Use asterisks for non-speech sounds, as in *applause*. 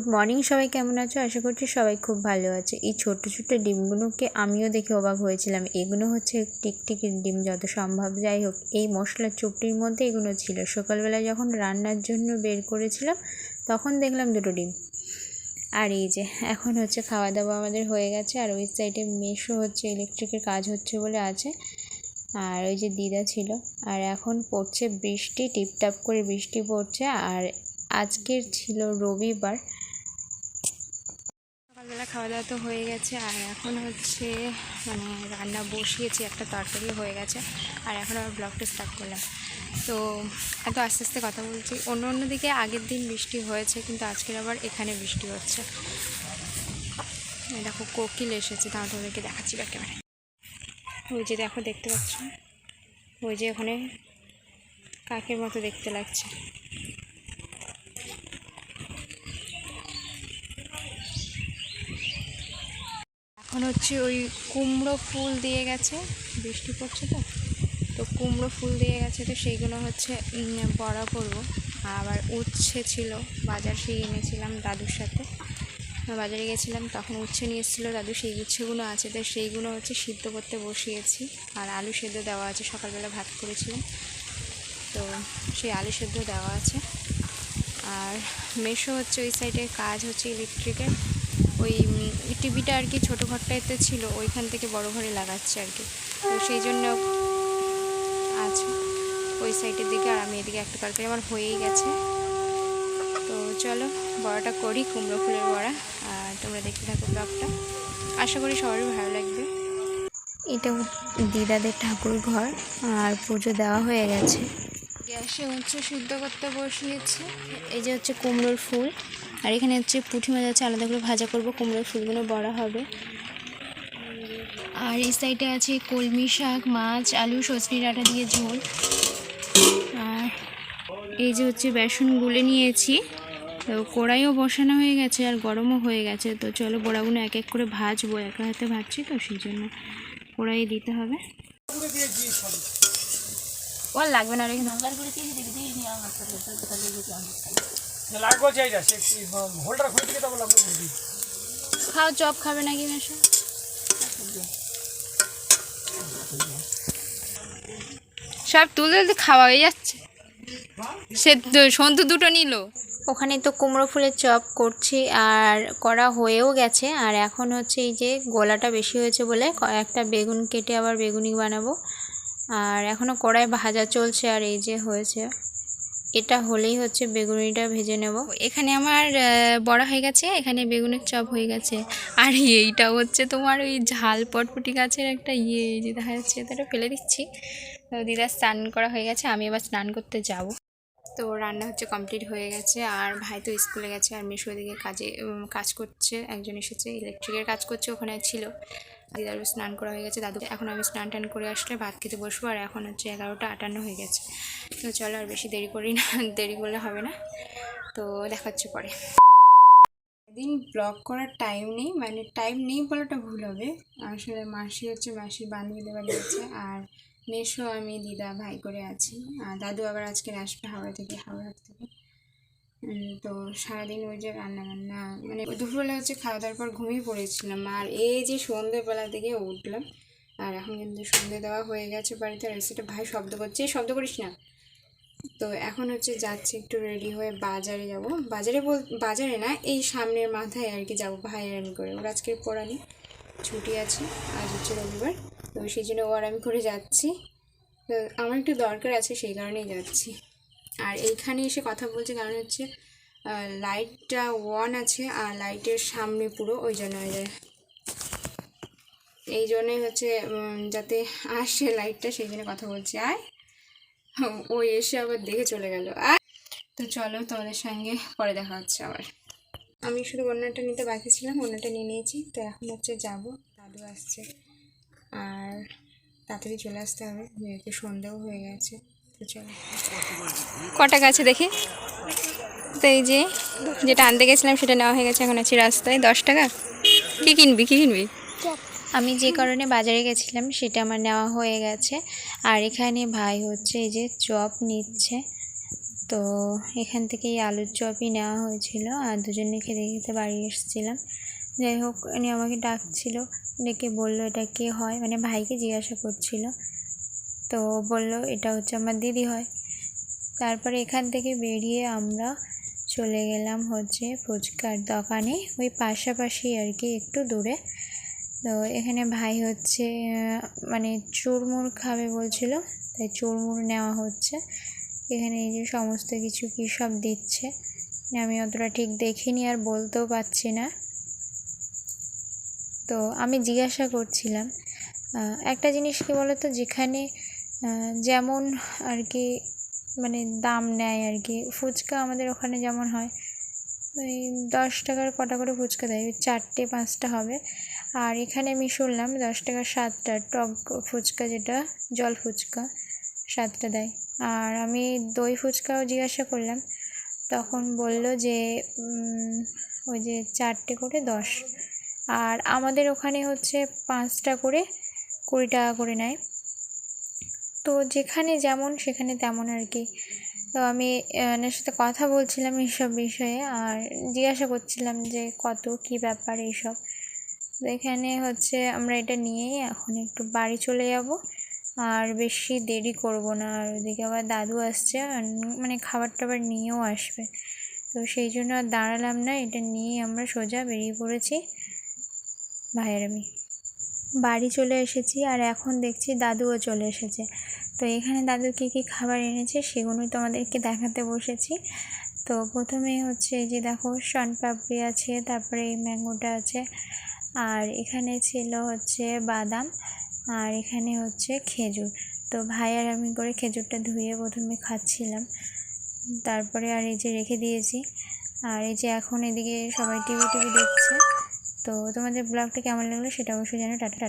Good morning সবাই কেমন আছো? আশা করছি সবাই খুব ভালো আছে। এই ছোট্ট ছোট্ট ডিমগুলোকে আমিও দেখে অবাক হয়েছিলাম। এগুলো হচ্ছে টিকটিকির ডিম, যত সম্ভব যাই হোক। এই মশলার চুপটির মধ্যে এগুলো ছিল। সকালবেলা যখন রান্নার জন্য বের করেছিলাম, তখন দেখলাম দুটো ডিম। আর এই যে, এখন হচ্ছে খাওয়া দাওয়া আমাদের হয়ে গেছে। আর ওই সাইডে মেশো হচ্ছে ইলেকট্রিকের কাজ হচ্ছে বলে আছে। আর ওই যে দিদা ছিল। আর এখন পড়ছে বৃষ্টি, টিপটাপ করে বৃষ্টি পড়ছে। আর আজকের ছিল রবিবার। সকালবেলা খাওয়া দাওয়া তো হয়ে গেছে, আর এখন হচ্ছে মানে রান্না বসিয়েছি, একটা তরকারি হয়ে গেছে, আর এখন আবার ব্লগটা স্টার্ট করলাম। তো এত আস্তে আস্তে কথা বলছি, অন্য অন্য দিকে আগের দিন বৃষ্টি হয়েছে, কিন্তু আজকের আবার এখানে বৃষ্টি হচ্ছে। দেখো, কোকিল এসেছে তাহলে তোমাদেরকে দেখাচ্ছি বা ক্যামেরা ওই যে দেখো, দেখতে পাচ্ছ? ওই যে ওখানে কাকের মতো দেখতে লাগছে। এখন হচ্ছে ওই কুমড়ো ফুল দিয়ে গেছে। বৃষ্টি পড়ছে তো? তো কুমড়ো ফুল দিয়ে গেছে তো সেইগুলো হচ্ছে বড়া করব। আবার উচ্ছে ছিল, বাজার সেই এনেছিলাম দাদুর সাথে। বাজারে গেছিলাম, তখন উচ্ছে নিয়ে এসেছিল দাদু, সেই উচ্ছেগুলো আছে। তো সেইগুলো হচ্ছে সিদ্ধ করতে বসিয়েছি। আর আলু সেদ্ধ দেওয়া আছে, সকালবেলা ভাত করেছিলাম। তো সেই আলু সেদ্ধ দেওয়া আছে। আর মেশো হচ্ছে ওই সাইডে কাজ হচ্ছে ইলেকট্রিকের ওই টিভিটা আর কি ছোটো ঘরটাতে ছিল ওইখান থেকে বড় ঘরে লাগাচ্ছে আর কি। তো সেই জন্য আছে ওই সাইডের দিকে আর আমি এদিকে একটা তরকারি আমার হয়েই গেছে। তো চলো বড়াটা করি কুমড়ো ফুলের বড়া আর তোমরা দেখতে থাকো ব্লগটা। আশা করি সবারই ভালো লাগবে। এটা দিদাদের ঠাকুর ঘর আর পুজো দেওয়া হয়ে গেছে। গ্যাসে হচ্ছে সিদ্ধ করতে বসিয়েছি। এই যে হচ্ছে কুমড়োর ফুল। আর এখানে হচ্ছে পুঁটি মাছ আছে, আলাদা করে ভাজা করব কুমড়োর ফুলগুলো বড়া হবে। আর এই সাইডে আছে কলমি শাক, মাছ, আলু, সজনি ডাঁটা দিয়ে ঝোল। আর এই যে হচ্ছে বেসন গুলে নিয়েছি, তো কড়াইও বসানো হয়ে গেছে আর গরমও হয়ে গেছে, তো চলো বড়াগুলো এক এক করে ভাজবো, একা হাতে ভাজছি তো, সেই জন্য কড়াই দিতে হবে। ওর লাগবে না রেখে। লাগবো চাইটা সে হোল্ডার খুলে দিকে তখন লাগবে খুলবি খাও চপ খাবে নাকি মেশো? সব তুলতে তুলতে খাওয়া হয়ে যাচ্ছে। সে দু- সন্তু দুটো নিল। ওখানে তো কুমড়ো ফুলের চপ করছি আর করা হয়েও গেছে। আর এখন হচ্ছে এই যে গোলাটা বেশি হয়েছে বলে কয়েকটা বেগুন কেটে আবার বেগুনি বানাবো। আর এখনও কড়াই ভাজা চলছে আর এই যে হয়েছে। এটা হলেই হচ্ছে বেগুনিটা ভেজে নেব। এখানে আমার বড়া হয়ে গেছে, এখানে বেগুনের চপ হয়ে গেছে। আর এইটা হচ্ছে তোমার ওই ঝাল পটপটি গাছের একটা ইয়ে যে দেখা যাচ্ছে এটা ফেলে দিচ্ছি। তো দিদার স্নান করা হয়ে গেছে, আমি এবার স্নান করতে যাব। তো রান্না হচ্ছে কমপ্লিট হয়ে গেছে, আর ভাই তো স্কুলে গেছে, আর মেশো দিকে কাজে কাজ করছে, একজন এসেছে ইলেকট্রিকের কাজ করছে ওখানে ছিল। দিদারও স্নান করা হয়ে গেছে দাদু এখন আমি স্নান টান করে আসলে ভাত খেতে বসবো, আর এখন হচ্ছে এগারোটা আটান্ন হয়ে গেছে। তো চলো আর বেশি দেরি করি না, *laughs* দেরি করলে হবে না। তো দেখাচ্ছে পরে। দিন ব্লগ করার টাইম নেই মানে টাইম নেই বলাটা ভুল হবে। আসলে মাসি হচ্ছে মাসি বান্ধবী দেওয়া গেছে আর মেশো আমি দিদা ভাই করে আছি। আর দাদু আবার আজকে আসবে হাওড়া থেকে হাওড়া থেকে। তো সারাদিন ওই যে রান্না বান্না মানে দুপুরবেলা হচ্ছে খাওয়া দাওয়ার পর ঘুমিয়ে পড়েছিলাম। আর এই যে সন্ধ্যেবেলা থেকে উঠলাম, আর এখন কিন্তু সন্ধে দেওয়া হয়ে গেছে বাড়িতে, আর সেটা ভাই শব্দ করছে শব্দ করিস না। তো এখন হচ্ছে যাচ্ছি একটু রেডি হয়ে বাজারে যাব। বাজারে বল, বাজারে না, এই সামনের মাথায় আর কি যাব, ভাই আর আমি করে। ওর আজকে পড়ানি ছুটি আছে, আজ হচ্ছে রবিবার, তো সেই জন্য ও আর আমি করে যাচ্ছি। তো আমার একটু দরকার আছে, সেই কারণেই যাচ্ছি। আর এইখানে এসে কথা বলছে কারণ হচ্ছে লাইটটা ওয়ান আছে আর লাইটের সামনে পুরো ওই জন্য ওই এই জন্যই হচ্ছে যাতে আসে লাইটটা সেই জন্য কথা বলছি। আয় ও এসে আবার দেখে চলে গেল। আর তো চলো তোমাদের সঙ্গে পরে দেখা হচ্ছে আবার। আমি শুধু অন্যটা নিতে বাকি ছিলাম অন্যটা নিয়ে নিয়েছি। তো এখন হচ্ছে যাব, দাদু আসছে। আর তাড়াতাড়ি চলে আসতে হবে যেহেতু সন্ধ্যেও হয়ে গেছে। কটা গাছে দেখি? তো এই যে, যেটা আনতে গেছিলাম সেটা নেওয়া হয়ে গেছে এখন আছি রাস্তায়। দশ টাকা? কী কিনবি কী কিনবি? আমি যে কারণে বাজারে গেছিলাম সেটা আমার নেওয়া হয়ে গেছে। আর এখানে ভাই হচ্ছে এই যে চপ নিচ্ছে। তো এখান থেকে এই আলুর চপই নেওয়া হয়েছিল আর দুজনে খেতে খেতে বাড়ি এসেছিলাম। যাই হোক, উনি আমাকে ডাকছিল। ডেকে বলল, এটা কে হয়? মানে ভাইকে জিজ্ঞাসা করছিল। তো বলল, এটা হচ্ছে আমার দিদি হয়। তারপরে এখান থেকে বেরিয়ে আমরা চলে গেলাম হচ্ছে ফুচকার দোকানে, ওই পাশাপাশি আর কি একটু দূরে। তো এখানে ভাই হচ্ছে মানে চুরমুর খাবে বলছিল, তাই চুরমুর নেওয়া হচ্ছে। এখানে এই যে সমস্ত কিছু কী সব দিচ্ছে, আমি অতটা ঠিক দেখিনি আর বলতেও পারছি না। তো আমি জিজ্ঞাসা করছিলাম একটা জিনিস কি বলতো, যেখানে যেমন আর কি মানে দাম নেয় আর কি ফুচকা আমাদের ওখানে যেমন হয়, ওই দশ টাকার কটা করে ফুচকা দেয়, ওই চারটে পাঁচটা হবে। আর এখানে আমি শুনলাম দশ টাকার সাতটা টক ফুচকা যেটা, জল ফুচকা সাতটা দেয়। আর আমি দই ফুচকাও জিজ্ঞাসা করলাম, তখন বলল যে ওই যে চারটে করে দশ। আর আমাদের ওখানে হচ্ছে পাঁচটা করে কুড়ি টাকা করে নেয়। তো যেখানে যেমন সেখানে তেমন আর কি। তো আমি ওনার সাথে কথা বলছিলাম এইসব বিষয়ে আর জিজ্ঞাসা করছিলাম যে কত, কী ব্যাপার এইসব। তো এখানে হচ্ছে আমরা এটা নিয়েই এখন একটু বাড়ি চলে যাব। আর বেশি দেরি করব না। আর ওদিকে আবার দাদু আসছে মানে খাবার টাবার নিয়েও আসবে। তো সেই জন্য আর দাঁড়ালাম না। এটা নিয়েই আমরা সোজা বেরিয়ে পড়েছি। ভাইয়ের আমি। বাড়ি চলে এসেছি আর এখন দেখছি দাদুও চলে এসেছে। তো এখানে দাদু কী কী খাবার এনেছে সেগুলোই তোমাদেরকে দেখাতে বসেছি। তো প্রথমে হচ্ছে এই যে দেখো শনপাপড়ি আছে, তারপরে এই ম্যাঙ্গোটা আছে, আর এখানে ছিল হচ্ছে বাদাম, আর এখানে হচ্ছে খেজুর। তো ভাই আর আমি করে খেজুরটা ধুয়ে প্রথমে খাচ্ছিলাম। তারপরে আর এই যে রেখে দিয়েছি। আর এই যে এখন এদিকে সবাই টিভি টিভি দেখছে। তো তোমাদের ব্লগটা কেমন লাগল সেটা অবশ্যই জানো টাটা।